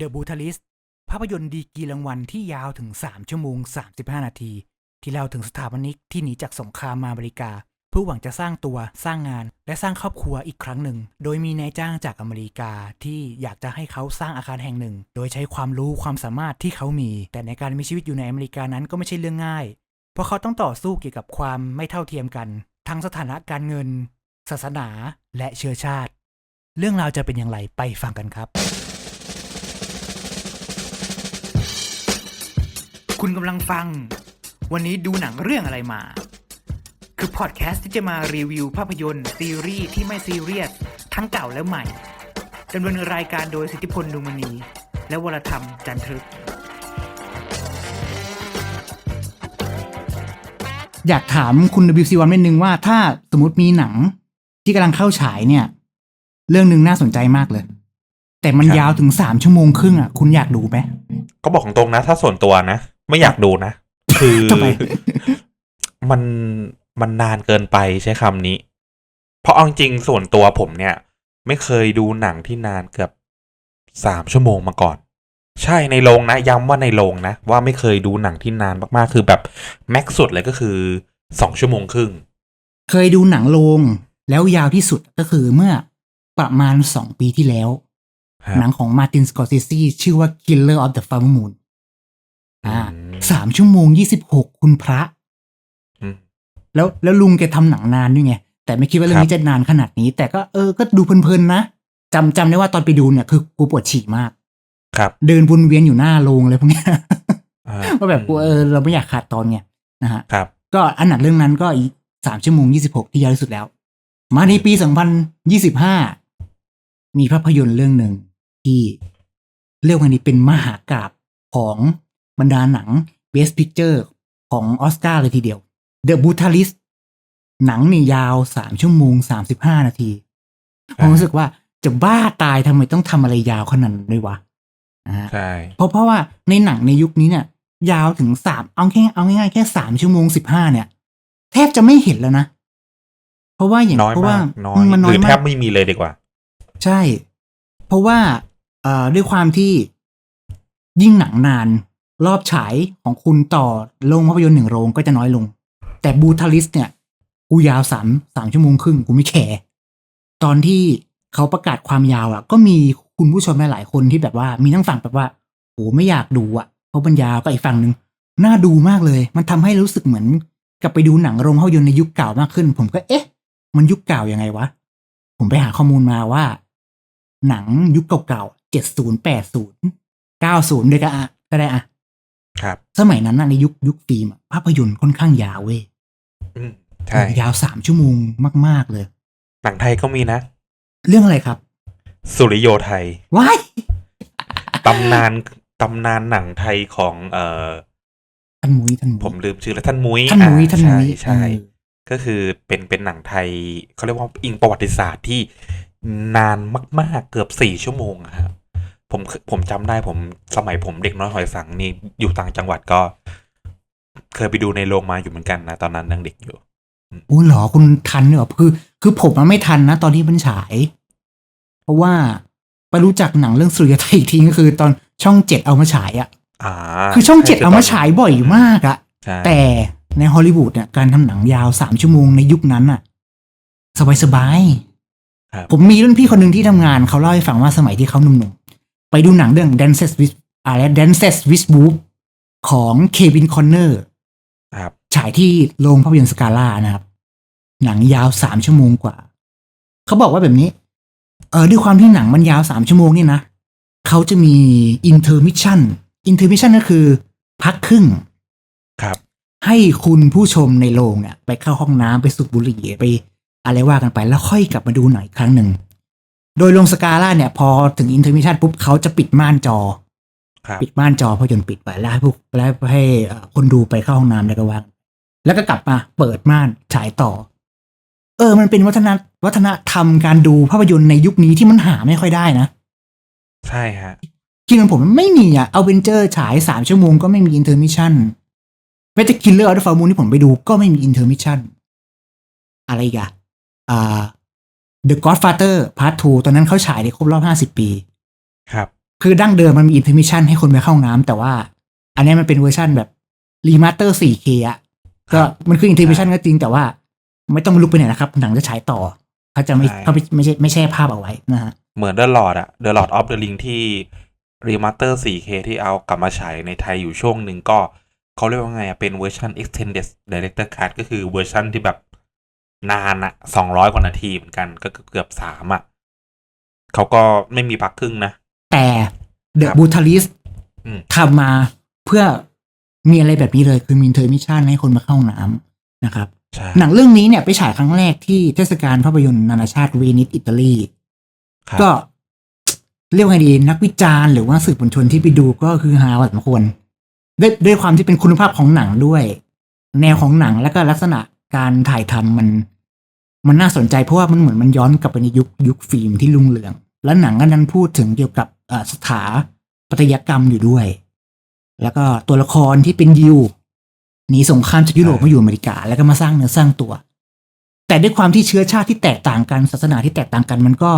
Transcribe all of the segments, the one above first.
The Brutalist ภาพยนตร์ดีกีรางวัลที่ยาวถึง 3 ชั่วโมง 35 นาที ที่เล่าถึงสถาปนิกที่หนีจากสงครามมาอเมริกา เพื่อหวังจะสร้างตัวสร้างงานและสร้างครอบครัวอีกครั้งหนึ่ง โดยมีนายจ้างจากอเมริกาที่อยากจะให้เขาสร้างอาคารแห่งหนึ่ง โดยใช้ความรู้ความสามารถที่เขามี แต่ในการมีชีวิตอยู่ในอเมริกานั้นก็ไม่ใช่เรื่องง่าย เพราะเขาต้องต่อสู้เกี่ยวกับความไม่เท่าเทียมกัน ทั้งสถานะการเงิน ศาสนาและเชื้อชาติ เรื่องราวจะเป็นอย่างไรไปฟังกันครับ คุณกำลังฟัง วันนี้ดูหนังเรื่องอะไรมา คือพอดแคสต์ที่จะมารีวิวภาพยนตร์ ซีรีส์ที่ไม่ซีเรียส ทั้งเก่าและใหม่ดำเนินรายการโดยสิทธิพลดุมณี และวรธรรมจันทรึก อยากถามคุณ WC1 นิดนึงว่าถ้าสมมติมีหนังที่กำลังเข้าฉายเนี่ย เรื่องหนึ่งน่าสนใจมากเลย แต่มันครับ ยาวถึงสามชั่วโมงครึ่งอะคุณอยากดูไหม ก็บอกตรงๆนะ ถ้าส่วนตัวนะ ไม่อยากดูนะ คือทำไมมันมันนานเกินไปใช้คำนี้ เพราะเอาจริงๆส่วนตัวผมเนี่ย ไม่เคยดูหนังที่นานเกือบสามชั่วโมงมาก่อน ใช่ในโรงนะ ย้ำว่าในโรงนะ ว่าไม่เคยดูหนังที่นานมากๆ คือแบบแม็กซ์สุดเลยก็คือสองชั่วโมงครึ่ง เคยดูหนังโรงแล้วยาวที่สุดก็คือเมื่อประมาณสองปีที่แล้วครับหนังของมาตินสกอร์เซซีชื่อว่า Killer of the Flower Moon อ่าอืม สามชั่วโมงยี่สิบหกคุณพระอืมแล้วแล้วลุงแกทำหนังนานด้วยไง แต่ไม่คิดว่าเรื่องนี้ครับจะนานขนาดนี้ แต่ก็เออก็ดูเพลินๆนะจำจำได้ว่าตอนไปดูเนี่ยคือกูปวดฉี่มาก ครับ เดินวนเวียนอยู่หน้าโรงเลยพวกเนี้ยอ่าว่าแบบกูเออเราไม่อยากขาดตอนไงนะฮะครับ ก็อันหนักเรื่องนั้นก็อีสามชั่วโมงยี่สิบหกที่ยาวที่สุดแล้ว มาในปีสองพันยี่สิบห้ามีภาพยนตร์เรื่องหนึ่งที่เรียกว่านี้เป็นมหากราบของบรรดาหนัง Best Picture ของออสการ์เลยทีเดียว The Brutalist หนังนี่ยาวสามชั่วโมงสามสิบห้านาที ผมรู้สึกว่าจะบ้าตายทำไมต้องทำอะไรยาวขนาดนั้นด้วยวะนะฮะใช่เพราะเพราะว่าในหนังในยุคนี้เนี่ย ยาวถึงสามเอาแค่เอาง่ายๆแค่สามชั่วโมงสิบห้าเนี่ย แทบจะไม่เห็นแล้วนะ เพราะว่าอย่างน้อยเพราะว่ามากน้อยมันน้หอยรือแทมาบกไม่มีเลยดีกว่า ใช่ เพราะว่าเอ่อด้วยความที่ยิ่งหนังนาน รอบฉายของคุณต่อโรงภาพยนตร์หนึ่งโรงก็จะน้อยลง แต่บูทาลิสเนี่ย กูยาวสามสามชั่วโมงครึ่งกูไม่แคร์ตอนที่เขาประกาศความยาวอะ ก็มีคุณผู้ชมหลายคนที่แบบว่ามีทั้งฝั่งแบบว่าโหไม่อยากดูอะเพราะมันยาวก็อีกฝั่งหนึ่งน่าดูมากเลย มันทำให้รู้สึกเหมือนกลับไปดูหนังโรงภาพยนตร์ในยุคเก่ามากขึ้น ผมก็เอ๊ะ มันยุคเก่ายังไงวะ ผมไปหาข้อมูลมาว่า หนังยุคเก่าๆเจ็ดศูนย์แปดศูนย์เก้าศูนย์ด้วยก็อะก็ได้อะ ครับ สมัยนั้นน่ะในยุคยุคฟิล์มอะภาพยนตร์ค่อนข้างยาวเว้ยอืมใช่ยาวสามชั่วโมงมาก ๆเลย หนังไทยก็มีนะ เรื่องอะไรครับ สุริโยไทยว้ายตำนานตำนานหนังไทยของเอ่อท่านมุ้ยท่านมุ้ยผมลืมชื่อแล้วท่านมุ้ยท่านมุ้ยอ่ท่านมุ้ยใช่ใช่เออก็คือเป็นเป็นหนังไทยเขาเรียกว่าอิงประวัติศาสตร์ที่นานมาก ๆ เกือบสี่ชั่วโมงอะครับ ผมผมจำได้ผมสมัยผมเด็กน้อยหอยสังนี่อยู่ต่างจังหวัดก็ เคยไปดูในโรงมาอยู่เหมือนกันนะตอนนั้นยังเด็กอยู่โอ้เหรอคุณทันเหรอคือ คือผมมันไม่ทันนะตอนที่มันฉาย เพราะว่าไปรู้จักหนังเรื่องสุริยไทยอีกทีก็คือ ตอนช่องเจ็ดเอามาฉายอะอ่าคือช่องใเจ็ดเอามาฉายบ่อยมากอะใช่แต่ในฮอลลีวูดเนี่ยการทำหนังยาวสามชั่วโมงในยุคนั้นอะสบายๆครับผมมีรุ่นพี่คนหนึ่งที่ทำงานเขาเล่าให้ฟังว่าสมัยที่เขาหนุ่มๆ ไปดูหนังเรื่อง Dances with อะไร Dances with Wolves ของเควินคอนเนอร์ครับฉายที่โรงภาพยนตร์สกาล่านะครับ หนังยาวสามชั่วโมงกว่า เขาบอกว่าแบบนี้ เออด้วยความที่หนังมันยาวสามชั่วโมงนี่นะเขาจะมี intermission intermission ก็คือพักครึ่งครับ ให้คุณผู้ชมในโรงเนี่ยไปเข้าห้องน้ำไปสูบบุหรี่ไป อะไรว่ากันไปแล้วค่อยกลับมาดูหน่อยอีกครั้งหนึ่ง โดยลงสกาล่าเนี่ย พอถึงอินเทอร์มิชันปุ๊บเขาจะปิดม่านจอครับปิดม่านจอภาพยนตร์ปิดไปแล้วให้พวกแล้วให้เอ่อคนดูไปเข้าห้องน้ำแล้วก็ว่างแล้วก็กลับมาเปิดม่านฉายต่อ เออ มันเป็นวัฒนวัฒนธรรมการดูภาพยนตร์ในยุคนี้ที่มันหาไม่ค่อยได้นะ ใช่ฮะที่มันผมมันไม่มีอะเอาเวนเจอร์ฉายสามชั่วโมงก็ไม่มีอินเทอร์มิชันแม้แต่คิลเลอร์อัลฟามูนที่ผมไปดูก็ไม่มีอินเทอร์มิชันอะไรอีกอะอ่า The Godfather Part 2 ตอนนั้นเขาฉายในครบรอบห้าสิบปี ครับ คือดั้งเดิมมันมีอิน r ท m ิชันให้คนไปเข้าห้องน้ำแต่ว่า อันนี้มันเป็นเวอร์ชันแบบรีมาสเตอร์ 4K อะก็มันคืออิน r ท m ิชันก็จริงแต่ว่า ไม่ต้องลุกไปไหนนะครับ หนังจะฉายต่อเขาจะไม่ใช่เขาไม่ไม่ใช่ไม่แช่ภาพเอาไว้นะฮะ เหมือน The Lord อะ The Lord of the Ring ที่รีมาสเตอร์ 4K ที่เอากลับมาฉายในไทยอยู่ช่วงหนึ่งก็เขาเรียกว่าไงอะเป็นเวอร์ชัน extended director cut ก็คือเวอร์ชันที่แบบ นานอะ200กว่านาทีเหมือนกันก็เกือบสามอะเขาก็ไม่มีพักครึ่งนะ แต่เดครัอะบบูทาลิสอืมทำมาเพื่อมีอะไรแบบนี้เลยคือมีอินเทอร์มิชันให้คนมาเข้าห้องน้ำนะครับใช่หนังเรื่องนี้เนี่ยไปฉายครั้งแรกที่เทศกาลภาพยนตร์นานาชาติเวนิสอิตาลีครับก็เรียกว่าไงดีนักวิจารณ์หรือว่าสื่อมวลชนที่ไปดูก็คือฮาพอสมควรด้วยด้วยความที่เป็นคุณภาพของหนังด้วย แนวของหนังแล้วก็ลักษณะการถ่ายทำมัน มันน่าสนใจเพราะว่ามันเหมือนมันย้อนกลับไปในยุคยุคฟิล์มที่รุ่งเรือง และหนังก็นั้นพูดถึงเกี่ยวกับสถาปัตยกรรมอยู่ด้วย แล้วก็ตัวละครที่เป็นยิวหนีสงครามจากยุโรปมาอยู่อเมริกา แล้วก็มาสร้างเนื้อสร้างตัว แต่ด้วยความที่เชื้อชาติที่แตกต่างกันศาสนาที่แตกต่างกันมันก็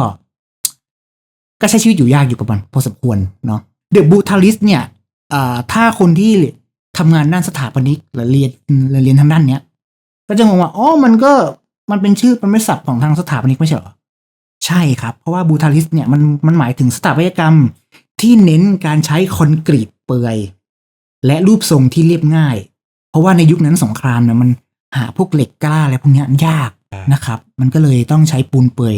ก็ใช้ชีวิตอยู่ยากอยู่กับมันพอสมควรเนาะเดอะบูทาลิสเนี่ยถ้าคนที่ทำงานด้านสถาปนิกหรือเรียนหรือเรียนทางด้านเนี้ย ก็จะงงว่าอ๋อมันก็ มันเป็นชื่อมันเป็นศัพท์ของทางสถาปนิกไม่ใช่เหรอ ใช่ครับ เพราะว่าบูทาลิสเนี่ยมันมันหมายถึงสถาปัตยกรรมที่เน้นการใช้คอนกรีตเปลือย และรูปทรงที่เรียบง่าย เพราะว่าในยุคนั้นสงครามเนี่ยมันหาพวกเหล็กกล้าอะไรพวกเนี้ยยากนะครับ มันก็เลยต้องใช้ปูนเปลือย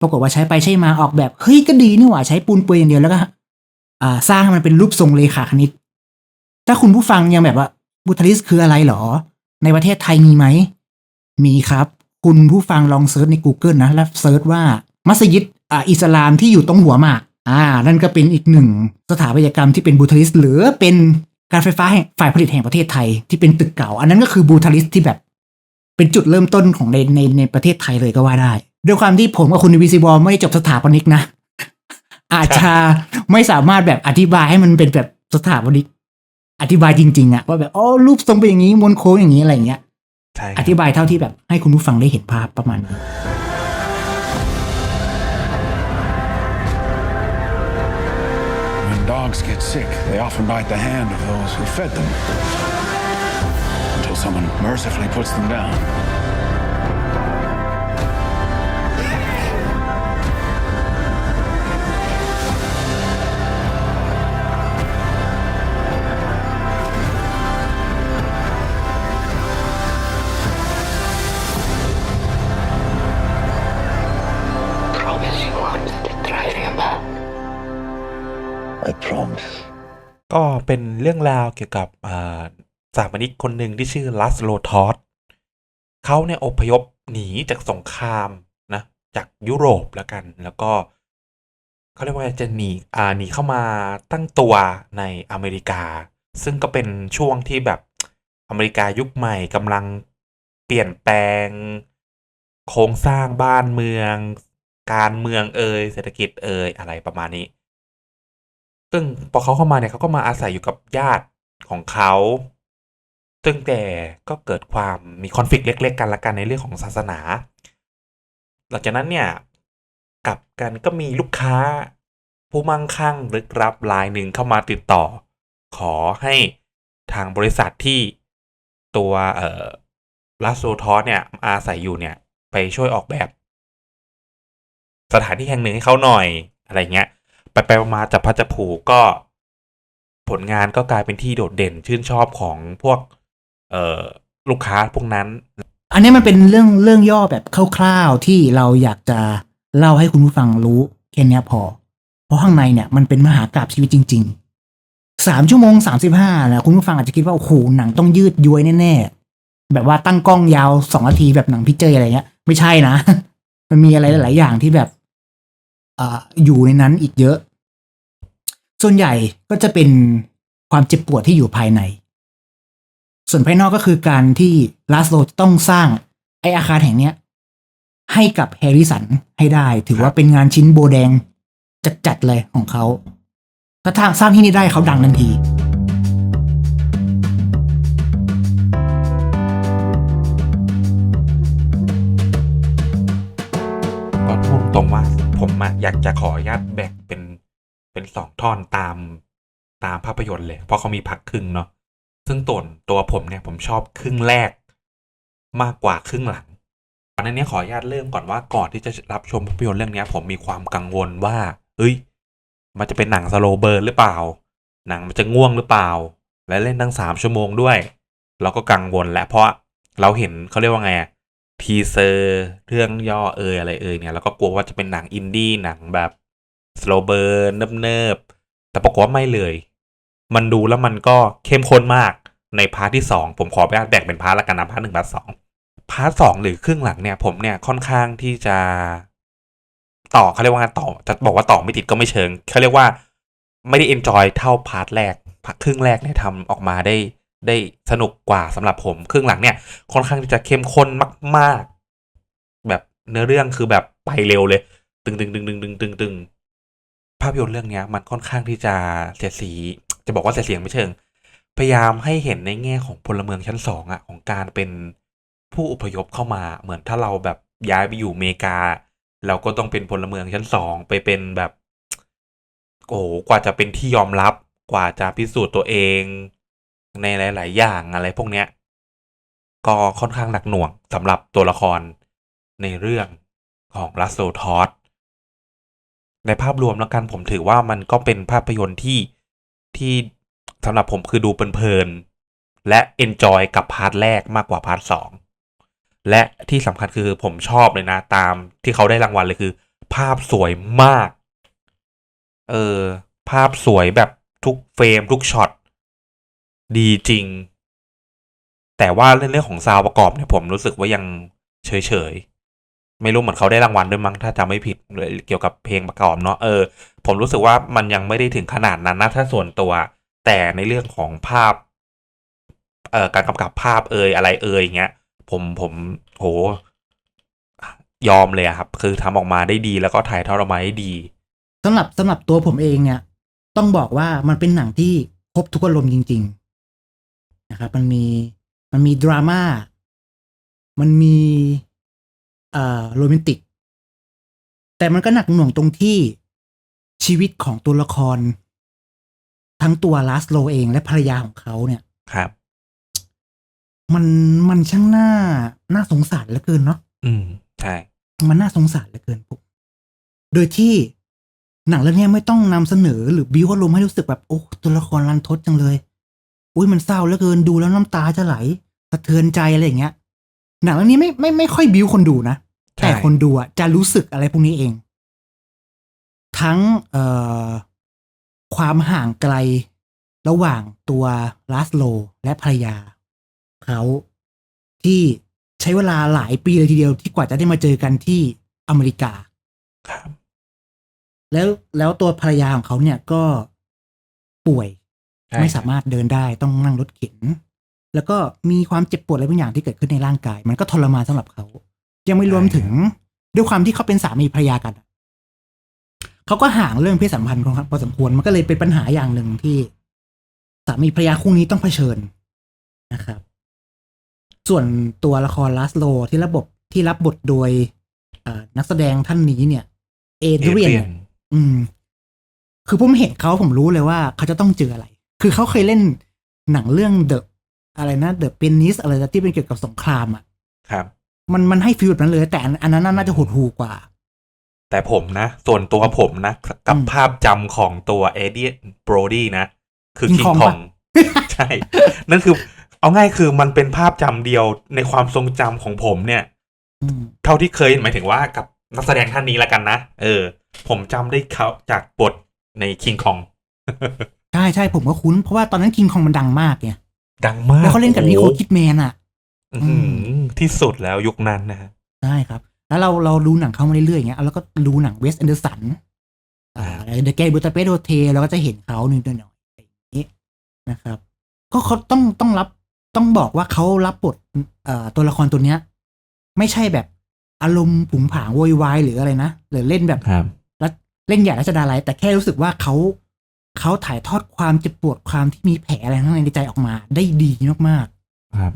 ปรากฏว่าใช้ไปใช้มาออกแบบเฮ้ยก็ดีนี่หว่าใช้ปูนเปลือยอย่างเดียวแล้วก็อ่าสร้างให้มันเป็นรูปทรงเลขาคณิต ถ้าคุณผู้ฟังยังแบบว่าบูทาลิสคืออะไรหรอ ในประเทศไทยมีไหม มีครับ คุณผู้ฟังลองเซิร์ชใน Google นะแล้วเซิร์ชว่ามัสยิดอ่าอิสลามที่อยู่ตรงหัวหมากอ่านั่นก็เป็นอีกหนึ่งสถาปัตยกรรมที่เป็นบูทาลิสหรือเป็นการไฟฟ้าฝ่ายผลิตแห่งประเทศไทยที่เป็นตึกเก่า อันนั้นก็คือบูทาลิสที่แบบ เป็นจุดเริ่มต้นของในในในประเทศไทยเลยก็ว่าได้ ด้วยความที่ผมกับคุณวิซิบอลไม่ได้จบสถาปนิกนะ อาจจะไม่สามารถแบบอธิบายให้มันเป็นแบบสถาปนิก อธิบายจริง ๆอะว่าแบบอ๋อรูปทรงเป็นอย่างนี้มวนโค้งอย่างนี้อะไรอย่างเงี้ย อรับธิบายเท่าที่แบบให้คุณผู้ฟังได้เห็นภาพประมาณนี้ When dogs get sick, they often bite the hand of those who fed them. Until someone mercifully puts them down. I promise. ก็เป็นเรื่องราวเกี่ยวกับอ่าสถาปนิกคนหนึ่งที่ชื่อลัสโลทอสเขาเนี่ยอพยพหนีจากสงครามนะจากยุโรปแล้วกัน แล้วก็เขาเรียกว่าจะหนีอ่าหนีเข้ามาตั้งตัวในอเมริกา ซึ่งก็เป็นช่วงที่แบบอเมริกายุคใหม่กำลังเปลี่ยนแปลง โครงสร้างบ้านเมือง การเมืองเอ่ยเศรษฐกิจเอ่ยอะไรประมาณนี้ ซึ่งพอเขาเข้ามาเนี่ยเขาก็มาอาศัยอยู่กับญาติของเขา ซึ่งแต่ก็เกิดความมีคอนฟ lict เล็ก ๆ กันละกันในเรื่องของศาสนา หลังจากนั้นเนี่ยกลับกันก็มีลูกค้าผู้มั่งคั่งลึกลับรายหนึ่งเข้ามาติดต่อ ขอให้ทางบริษัทที่ตัวเอ่อลาโซทอสเนี่ยอาศัยอยู่เนี่ย ไปช่วยออกแบบ สถานที่แห่งหนึ่งให้เขาหน่อยอะไรเงี้ย ไปไปๆมาๆจับพัดจับผูก็ผลงานก็กลายเป็นที่โดดเด่นชื่นชอบของพวก เอ่อลูกค้าพวกนั้น อันนี้มันเป็นเรื่องเรื่องย่อแบบคร่าวๆที่เราอยากจะเล่าให้คุณผู้ฟังรู้แค่นี้พอ เพราะข้างในเนี่ยมันเป็นมหากราบชีวิตจริงๆสามชั่วโมงสามสิบห้านะคุณผู้ฟังอาจจะคิดว่าโอ้โหหนังต้องยืดย้วยแน่ๆแบบว่าตั้งกล้องยาวสองนาทีแบบหนังพิเจอร์อะไรเงี้ย ไม่ใช่นะ มันมีอะไรหลาย ๆ อย่างที่แบบอ่าอยู่ในนั้นอีกเยอะ ส่วนใหญ่ก็จะเป็นความเจ็บปวดที่อยู่ภายใน ส่วนภายนอกก็คือการที่ลาสโลจะต้องสร้างไออาคารแห่งเนี้ย ให้กับแฮร์ริสันให้ได้ ถือว่าเป็นงานชิ้นโบแดงจัดๆเลยของเขาถ้าทางสร้างที่นี่ได้เขาดังทันทีก็พูดตรงว่าผมอะอยากจะขออนุญาตแบ่งเป็นไป เป็นสองท่อนตามตามภาพยนตร์เลย เพราะเขามีพักครึ่งเนาะซึ่งตัวตัวผมเนี่ยผมชอบครึ่งแรกมากกว่าครึ่งหลังตอันนี้ขออนุญาตเริ่มก่อนว่าก่อนที่จะรับชมภาพยนตร์เรื่องนี้ผมมีความกังวลว่า เอ้ย มันจะเป็นหนังสโลเบิร์นหรือเปล่า หนังมันจะง่วงหรือเปล่า และเล่นตั้งสามชั่วโมงด้วย เราก็กังวลแล้วเพราะเราเห็นเขาเรียกว่าไงทีเซอร์เรื่องย่อเอยอะไรเอยเนี่ยเราก็กลัวว่าจะเป็นหนังอินดี้หนังแบบ สโลเบิร์นเนิบๆแต่ปรากฏว่าไม่เลย มันดูแล้วมันก็เข้มข้นมากในพาร์ทที่สองผมขอไปแบ่งเป็นพาร์ทละกันนะพาร์ทหนึ่งพาร์ทสองพาร์ทสองหรือครึ่งหลังเนี่ยผมเนี่ยค่อนข้างที่จะ ต่อเขาเรียกว่าต่อจะบอกว่าต่อไม่ติดก็ไม่เชิงเขาเรียกว่าไม่ได้เอนจอยเท่าพาร์ทแรกพครึ่งแรกเนี่ยทำออกมาได้ได้สนุกกว่าสำหรับผมครึ่งหลังเนี่ย ค่อนข้างที่จะเข้มข้นมาก ๆ แบบเนื้อเรื่องคือแบบไปเร็วเลย ตึงตึงตึงตึงตึงตึงตึง ภาพยนตร์เรื่องนี้มันค่อนข้างที่จะเสียสี จะบอกว่าเสียเสียงไม่เชิง พยายามให้เห็นในแง่ของพลเมืองชั้นสองอะของการเป็นผู้อพยพเข้ามาเหมือนถ้าเราแบบย้ายไปอยู่อเมริกา เราก็ต้องเป็นพลเมืองชั้นสองไปเป็นแบบโอ้กว่าจะเป็นที่ยอมรับกว่าจะพิสูจน์ตัวเองในหลาย ๆ อย่างอะไรพวกเนี้ย ก็ค่อนข้างหนักหน่วงสำหรับตัวละครในเรื่องของลัสโซทอส ในภาพรวมแล้วกันผมถือว่ามันก็เป็นภาพยนตร์ที่ที่สำหรับผมคือดูเพลินๆและเอนจอยกับพาร์ทแรกมากกว่าพาร์ทสองและที่สำคัญคือผมชอบเลยนะ ตามที่เขาได้รางวัลเลยคือ ภาพสวยมาก เออ ภาพสวยแบบทุกเฟรมทุกช็อตดีจริง แต่ว่าเรื่องของซาวประกอบเนี่ยผมรู้สึกว่ายังเฉยๆ ไม่รู้เหมือนเขาได้รางวัลด้วยมั้งถ้าจำไม่ผิดเกี่ยวกับเพลงประกอบเนาะเออ ผมรู้สึกว่ามันยังไม่ได้ถึงขนาดนั้นนะถ้าส่วนตัว แต่ในเรื่องของภาพ เอ่อการกำกับภาพเอยอะไรเอยเงี้ย ผมผมโหยอมเลยครับ คือทำออกมาได้ดีแล้วก็ถ่ายทอดออกมาได้ดีสำหรับสำหรับตัวผมเองเนี่ย ต้องบอกว่ามันเป็นหนังที่ครบทุกอารมณ์จริง ๆ นะครับ มันมีมันมีดราม่ามันมี โรแมนติก แต่มันก็หนักหน่วงตรงที่ชีวิตของตัวละคร ทั้งตัวลาสโลเองและภรรยาของเขาเนี่ย ครับ มันมันช่างน่าน่าสงสารเหลือเกินเนาะอืมใช่มันน่าสงสารเหลือเกินผมโดยที่หนังเรื่องเนี้ยไม่ต้องนำเสนอหรือบิวอารมณ์ให้รู้สึกแบบโอ้ตัวละครรันทดจังเลย อุ้ยมันเศร้าเหลือเกินดูแล้วน้ำตาจะไหลสะเทือนใจอะไรอย่างเงี้ย หนังเรื่องนี้ไม่ไม่ไม่ค่อยบิวคนดูนะใช่แต่คนดูอะจะรู้สึกอะไรพวกนี้เอง ทั้งเอ่อความห่างไกลระหว่างตัวลาสโล และภรรยา เขาที่ใช้เวลาหลายปีเลยทีเดียวที่กว่าจะได้มาเจอกันที่อเมริกาครับแล้วแล้วตัวภรรยาของเขาเนี่ยก็ป่วยใช่ไม่สามารถเดินได้ต้องนั่งรถเข็น แล้วก็มีความเจ็บปวดอะไรบางอย่างที่เกิดขึ้นในร่างกาย มันก็ทรมานสำหรับเขา ยังไม่รวมถึงด้วยความที่เขาเป็นสามีภรรยากันอะเขาก็ห่างเรื่องเพศสัมพันธ์กันพอสมควร มันก็เลยเป็นปัญหาอย่างหนึ่งที่สามีภรรยาคู่นี้ต้องเผชิญนะครับ ส่วนตัวละครลาสโลที่รับบทที่รับบทโดยเอ่อนักแสดงท่านนี้เนี่ย เอเดรียน Adrian อืม คือผมเห็นเขาผมรู้เลยว่าเขาจะต้องเจออะไร คือเขาเคยเล่นหนังเรื่องเด อะอะไรนะเดอะเปนิสอะไรนะที่เป็นเกี่ยวกับสงครามอะครับ มันมันให้ฟีลแบบนั้นเลย แต่อันอันนั้นน่าจะหดหูกว่า แต่ผมนะ ส่วนตัวผมนะ กับอืมภาพจำของตัวเอเดียโบรดี้นะ คือ King คิง Kong คองปะใช่ นั่นคือ เอาง่ายคือมันเป็นภาพจำเดียวในความทรงจำของผมเนี่ยอืมเท่าที่เคยหมายถึงว่ากับนักแสดงท่านนี้ละกันนะ เออ ผมจำได้เขาจากบทในคิงคอง ใช่ใช่ผมก็คุ้น เพราะว่าตอนนั้นคิงคองมันดังมากไง ดังมากแล้วเขาเล่นกับนิโคลโอ้โหคิดแมนอะอื้อหือที่สุดแล้วยุคนั้นนะฮะใช่ครับ แล้วเราเราดูหนังเขามาเรื่อยๆอย่างเงี้ยแล้วก็ดูหนังเวสแอนเดอร์สันอ่าเดอะแกบูตาเปโดเทเราก็จะเห็นเขาหนึ่งหน่อยๆอย่างนี้นะครับ ก็เขาต้องต้องรับต้องบอกว่าเขารับบทเอ่อตัวละครตัวเนี้ย ไม่ใช่แบบอารมณ์ผุงผางโวยวายหรืออะไรนะหรือเล่นแบบครับรัฐเล่นใหญ่รัชดาลัยแต่แค่รู้สึกว่าเขา เขาถ่ายทอดความเจ็บปวดความที่มีแผลอะไรข้างในในใจออกมา ได้ดีมากๆครับ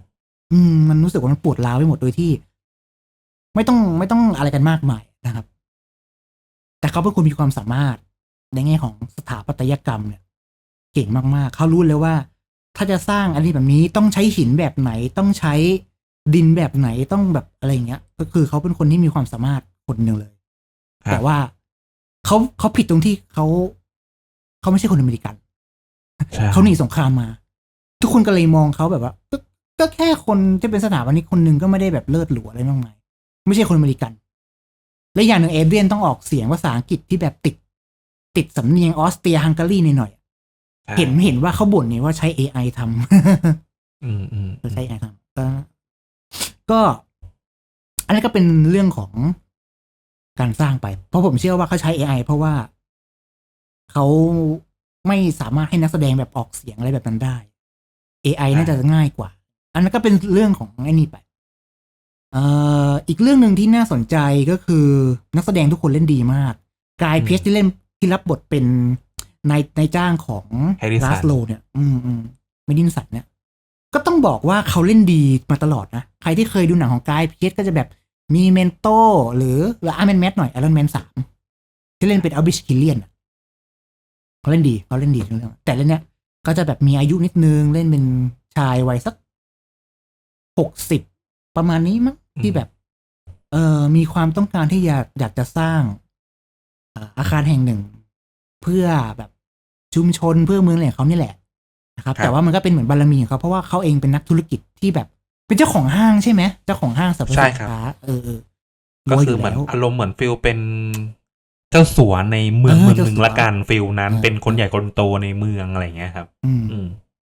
อืม มันรู้สึกว่ามันปวดร้าวไปหมดโดยที่ ไม่ต้องไม่ต้องอะไรกันมากมายนะครับ แต่เขาเป็นคนมีความสามารถในแง่ของสถาปัตยกรรมเนี่ย เก่งมากๆ เขารู้เลยว่า ถ้าจะสร้างอะไรแบบนี้ต้องใช้หินแบบไหนต้องใช้ดินแบบไหนต้องแบบอะไรอย่างเงี้ย ก็คือเขาเป็นคนที่มีความสามารถคนหนึ่งเลยครับแต่ว่าเขาเขาผิดตรงที่เขา เขาไม่ใช่คนอเมริกันใช่เขาหนีสงครามมา ทุกคนก็เลยมองเขาแบบว่าก็ก็แค่คนที่เป็นสถาปนิกคนหนึ่งก็ไม่ได้แบบเลิศหรูอะไรมากมายไม่ใช่คนอเมริกัน และอย่างหนึ่งเอเดรียนต้องออกเสียงภาษาอังกฤษที่แบบติด ติดสำเนียงออสเตรียฮังการีหน่อยใช่ๆเห็นเห็นว่าเขาบ่นเนี่ยว่าใช้ AI ทำอืมอืมอืมใช้ AI ทำก็ก็ อันนี้นก็เป็นเรื่องของการสร้างไป เพราะผมเชื่อว่าเขาใช้ AI เพราะว่า เขาไม่สามารถให้นักแสดงแบบออกเสียงอะไรแบบนั้นได้ AI น่าจะง่ายกว่า อันนั้นก็เป็นเรื่องของไอ้นี่ไปเอ่ออีกเรื่องหนึ่งที่น่าสนใจก็คือนักแสดงทุกคนเล่นดีมาก กายเพชที่เล่นที่รับบทเป็นนายนายจ้างของ Harrison ลาสโลเนี่ย อืมอืมไม่ดินสันเนี่ย ก็ต้องบอกว่าเขาเล่นดีมาตลอดนะ ใครที่เคยดูหนังของกายเพชก็จะแบบมีเมนโตหรือหรืออาร์แมนแมทหน่อยอ r รอนแมนสามที่เล่นเป็นอัลบิชคิเลียน เขาเล่นดีเขาเล่นดีทั้งเรื่องแต่เรื่องเนี้ยก็จะแบบมีอายุนิดนึงเล่นเป็นชายวัยสักหกสิบประมาณนี้มั้งที่แบบ เออมีความต้องการที่อยากอยากจะสร้างอ่าอาคารแห่งหนึ่ง เพื่อแบบชุมชนเพื่อเมืองแหล่งเขานี่แหละนะครับครับ แต่ว่ามันก็เป็นเหมือนบารมีของเขาเพราะว่าเขาเองเป็นนักธุรกิจที่แบบ เป็นเจ้าของห้างใช่ไหมเจ้าของห้างสรรพใช่สินครับค้าเออเออก็รวยคืยู่อเหมือนแล้วอารมณ์เหมือนฟิลเป็น เจ้าสัวในเมืองเออเมืองเจ้าหนึ่งสัวละกันฟิลนั้นเออเป็นคนใหญ่คนโตในเมืองอะไรอย่างเงี้ยครับอืมอืม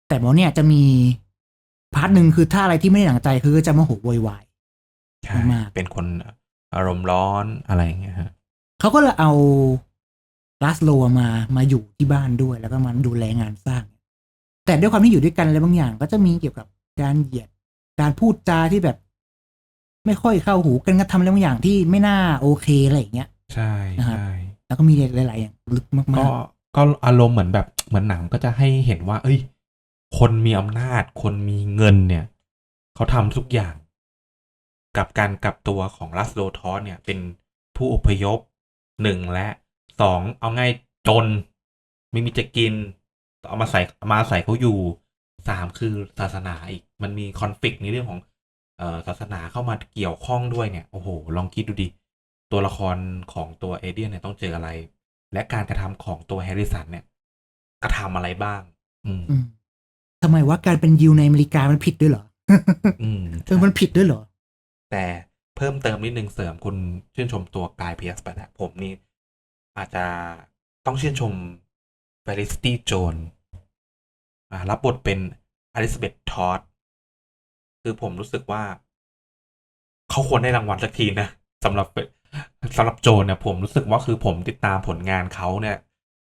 แต่หมอเนี่ยจะมีพาร์ทหนึ่งคือถ้าอะไรที่ไม่ได้หนังใจคือจะมาโหโวยวายใช่มากเป็นคนอารมณ์ร้อนอะไรอย่างเงี้ยฮะเขาก็เลยเอาลาสโลมามาอยู่ที่บ้านด้วย แล้วก็มาดูแลงานสร้าง แต่ด้วยความที่อยู่ด้วยกันอะไรบางอย่าง ก็จะมีเกี่ยวกับการเหยียดการพูดจาที่แบบ ไม่ค่อยเข้าหูกันกระทำอะไรบางอย่างที่ไม่น่าโอเคอะไรอย่างเงี้ย ใช่นะครับ ใช่แล้วก็มีหลาย ๆ อย่างลึกมากก็ก็อารมณ์เหมือนแบบเหมือนหนังก็จะให้เห็นว่า เอ้ย คนมีอำนาจ คนมีเงินเนี่ย เขาทำทุกอย่าง กับการกลับตัวของลัสโลทอสเนี่ย เป็นผู้อพยพหนึ่งและสองเอาง่ายจน ไม่มีจะกินเอามาใส่เอามาใส่เขาอยู่สามคือศาสนาอีก มันมีคอนฟ lict ในเรื่องของ เอ่อศาสนาเข้ามาเกี่ยวข้องด้วยเนี่ย โอ้โห ลองคิดดูดิ ตัวละครของตัวเอเดียนเนี่ยต้องเจออะไร และการกระทำของตัวแฮร์ริสันเนี่ย กระทำอะไรบ้างอืมๆอืมทำไมว่าการเป็นยิวในอเมริกามันผิดด้วยเหรอ อืมเออมันผิดด้วยเหรอ แต่เพิ่มเติมนิดนึงเสริมคุณชื่นชมตัวกายเพียสไปนะผมนี่อาจจะต้องชื่นชมเฟลิสตี้โจนอ่ารับบทเป็นอลิซาเบธทอดคือผมรู้สึกว่า เขาควรได้รางวัลสักทีนะสำหรับ สำหรับโจนเนี่ยผมรู้สึกว่าคือผมติดตามผลงานเขาเนี่ย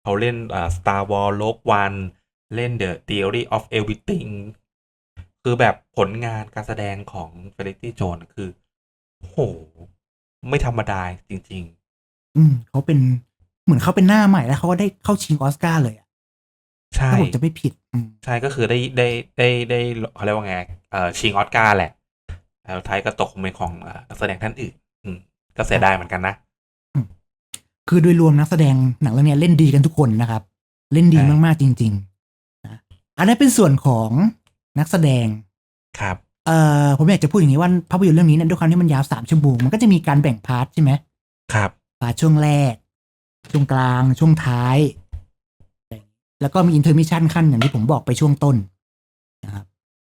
เขาเล่นอ่า Star Wars Rogue One เล่น The Theory of Everything คือแบบผลงานการแสดงของเฟลิตี้โจนคือโอ้โหไม่ธรรมดาจริงอืมเขาเป็นเหมือนเขาเป็นหน้าใหม่แล้วเขาก็ได้เข้าชิงออสการ์เลยอะๆใช่ถ้าผมจะไม่ผิด อืมใช่ก็คือได้ได้ได้ได้เขาเรียกว่าไงเอ่อชิงออสการ์แหละแล้วท้ายก็ตกเป็นของเอ่อนักแสดงท่านอื่น อืม ก็เสียดายเหมือนกันนะ คือโดยรวมนักแสดงหนังเรื่องนี้เล่นดีกันทุกคนนะครับ เล่นดีใช่มากๆจริงๆนะอันนั้นเป็นส่วนของนักแสดงครับเอ่อผมอยากจะพูดอย่างนี้ว่าภาพยนตร์เรื่องนี้เนี่ยด้วยความที่มันยาวสามชั่วโมงมันก็จะมีการแบ่งพาร์ทใช่ไหมครับพาร์ทช่วงแรก ช่วงกลางช่วงท้าย แล้วก็มีอินเทอร์มิชันขั้นอย่างที่ผมบอกไปช่วงต้นนะครับ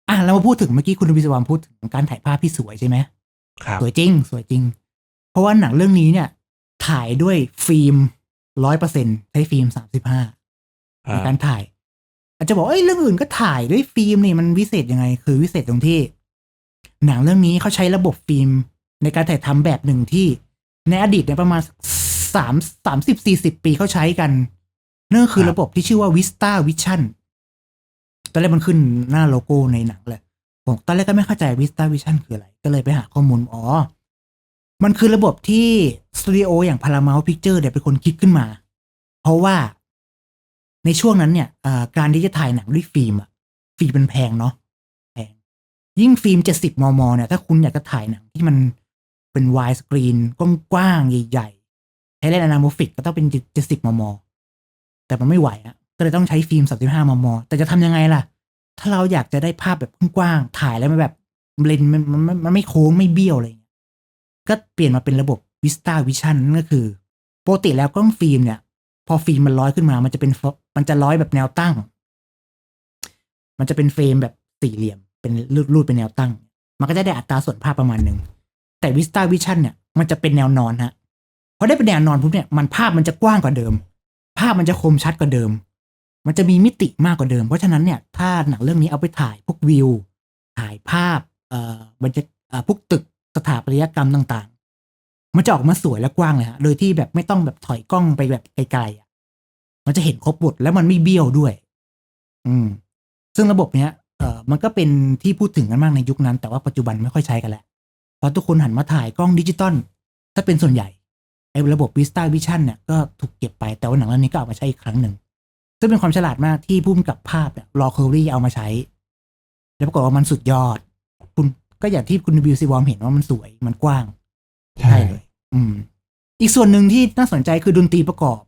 อะเรามาพูดถึงเมื่อกี้คุณวิศวรพูดถึงการถ่ายภาพที่สวยใช่ไหมครับสวยจริง สวยจริง เพราะว่าหนังเรื่องนี้เนี่ย ถ่ายด้วยฟิล์มร้อยเปอร์เซ็นใช้ฟิล์มสามสิบห้าในอ่าการถ่าย อาจจะบอกเอ้ยเรื่องอื่นก็ถ่ายด้วยฟิล์มนี่มันวิเศษยังไง คือวิเศษตรงที่ หนังเรื่องนี้เขาใช้ระบบฟิล์มในการถ่ายทำแบบหนึ่งที่ในอดีตเนี่ยประมาณสามสามสิบสี่สิบปีเขาใช้กันนั่นก็คือระบบที่ชื่อว่า Vista Vision ตอนแรกมันขึ้นหน้าโลโก้ในหนังเลยผมตอนแรกก็ไม่เข้าใจ Vista Vision คืออะไร ก็เลยไปหาข้อมูลอ๋อ มันคือระบบที่สตูดิโออย่าง Paramount Picture เนี่ยเป็นคนคิดขึ้นมา เพราะว่าในช่วงนั้นเนี่ยการที่จะถ่ายหนังด้วยฟิล์มอะฟิล์มมันแพงเนาะแพงยิ่งฟิล์ม70มมเนี่ยถ้าคุณอยากจะถ่ายหนังที่มันเป็นวายสกรีนกว้างๆใหญ่ๆใช้เลนส์อนาโมฟิกก็ต้องเป็น70มม แต่มันไม่ไหวอะก็เลยต้องใช้ฟิล์ม35มสิบห้ามม แต่จะทำยังไงล่ะ ถ้าเราอยากจะได้ภาพแบบกว้างๆถ่ายแล้วมันแบบเลนส์มันมันมันไม่โค้งไม่เบี้ยวเงี้ย ก็เปลี่ยนมาเป็นระบบ Vista Vision นั่นก็คือปกติแล้วกล้องฟิล์มเนี่ย พอฟิล์มมันร้อยขึ้นมา มันจะเป็นมันจะร้อยแบบแนวตั้ง มันจะเป็นเฟรมแบบสี่เหลี่ยม เป็นรูดๆเป็นแนวตั้ง มันก็จะได้อัตราส่วนภาพประมาณหนึ่งแต่ Vista Vision เนี่ยมันจะเป็นแนวนอนฮะพอได้เป็นแนวนอนปุ๊บเนี่ยมันภาพมันจะกว้างกว่าเดิม ภาพมันจะคมชัดกว่าเดิม มันจะมีมิติมากกว่าเดิม เพราะฉะนั้นเนี่ยถ้าหนังเรื่องนี้เอาไปถ่ายพวกวิว ถ่ายภาพเอ่อมันจะเอ่อพวกตึก สถาปัตยกรรมต่างๆ มันจะออกมาสวยและกว้างเลยฮะโดยที่แบบไม่ต้องแบบถอยกล้องไปแบบไกลๆอะมันจะเห็นครบหมดแล้วมันไม่เบี้ยวด้วย อืม ซึ่งระบบเนี้ยเออมันก็เป็นที่พูดถึงกันมากในยุคนั้น แต่ว่าปัจจุบันไม่ค่อยใช้กันแล้วเพราะทุกคนหันมาถ่ายกล้องดิจิตอลถ้าเป็นส่วนใหญ่ไอ้ระบบ Vista Vision เนี่ยก็ถูกเก็บไปแต่ว่าหนังเรื่องนี้ก็เอามาใช้อีกครั้งหนึ่ง ซึ่งเป็นความฉลาดมากที่พุ่มกับภาพเนี่ยรอเคอรี่เอามาใช้ แล้วปรากฏว่ามันสุดยอด คุณ ก็อย่างที่คุณบิวซีวอมเห็นว่ามันสวยมันกว้างใช่เลย อืม อีกส่วนหนึ่งที่น่าสนใจคือดนตรีประกอบ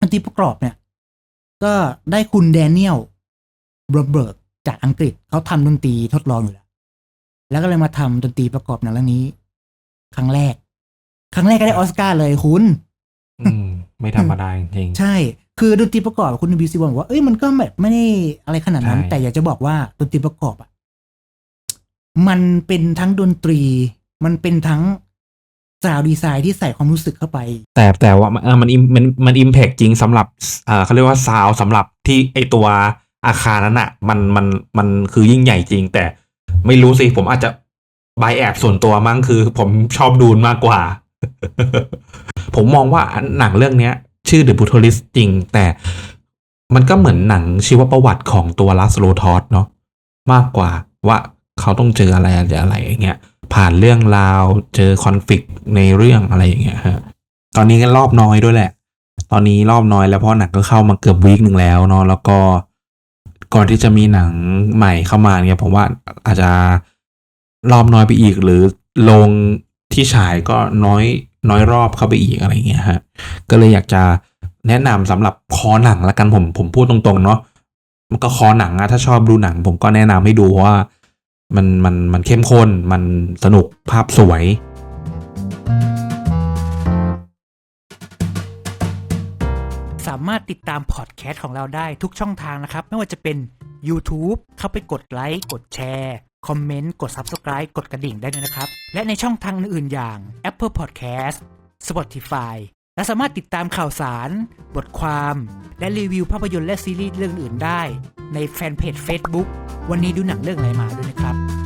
ดนตรีประกอบเนี่ย ก็ได้คุณแดเนียลเบอร์เบิร์กจากอังกฤษเขาทำดนตรีทดลองอยู่แล้ว แล้วก็เลยมาทำดนตรีประกอบหนังเรื่องนี้ ครั้งแรก ครั้งแรกก็ได้ออสการ์เลยคุณอืม ไม่ธรรมดาจริงใช่ คือดนตรีประกอบคุณบิวซีบอกว่าเอ้ยมันก็แบบไม่ได้อะไรขนาดนั้นใช่แต่อยากจะบอกว่าดนตรีประกอบอะ มันเป็นทั้งดนตรี มันเป็นทั้งซาวดีไซน์ที่ใส่ความรู้สึกเข้าไป แต่แต่ว่าเออมันมันมันอิมแพกจริงสำหรับเอ่อเขาเรียกว่าซาวสำหรับที่ไอตัวอาคารนั้นอะมันมันมันคือยิ่งใหญ่จริง แต่ไม่รู้สิผมอาจจะบายแอบส่วนตัวมั้งคือ ผมชอบดูนมากกว่า ผมมองว่าหนังเรื่องเนี้ย ชื่อ The Brutalist จริง แต่มันก็เหมือนหนังชีวประวัติของตัวลัสโลทอสเนาะมากกว่าว่า เขาต้องเจออะไรอะไรอะไรอย่างเงี้ยผ่านเรื่องราวเจอคอนฟ lict ในเรื่องอะไรอย่างเงี้ยฮะตอนนี้ก็รอบน้อยด้วยแหละ ตอนนี้รอบน้อยแล้วเพราะหนังก็เข้ามาเกือบวีคหนึ่งแล้วเนาะแล้วก็ก่อนที่จะมีหนังใหม่เข้ามาเนี่ยผมว่าอาจจะรอบน้อยไปอีก หรือลงที่ฉายก็น้อยน้อยรอบเข้าไปอีกอะไรอย่างเงี้ยฮะก็เลยอยากจะแนะนำสำหรับคอหนังละกันผมผมพูดตรงๆเนาะมันก็คอหนังอะถ้าชอบดูหนัง ผมก็แนะนำให้ดูว่า มันมันมันเข้มข้น มันสนุกภาพสวย สามารถติดตามพอดแคสต์ของเราได้ทุกช่องทางนะครับ ไม่ว่าจะเป็น YouTube เข้าไปกดไลค์ กดแชร์คอมเมนต์ กด Subscribe กดกระดิ่งได้เลยนะครับ และในช่องทางอื่นๆอย่าง Apple Podcast Spotify และสามารถติดตามข่าวสาร บทความ และรีวิวภาพยนตร์และซีรีส์เรื่องอื่นได้ ในแฟนเพจ Facebook วันนี้ดูหนังเรื่องอะไรมาด้วยนะครับ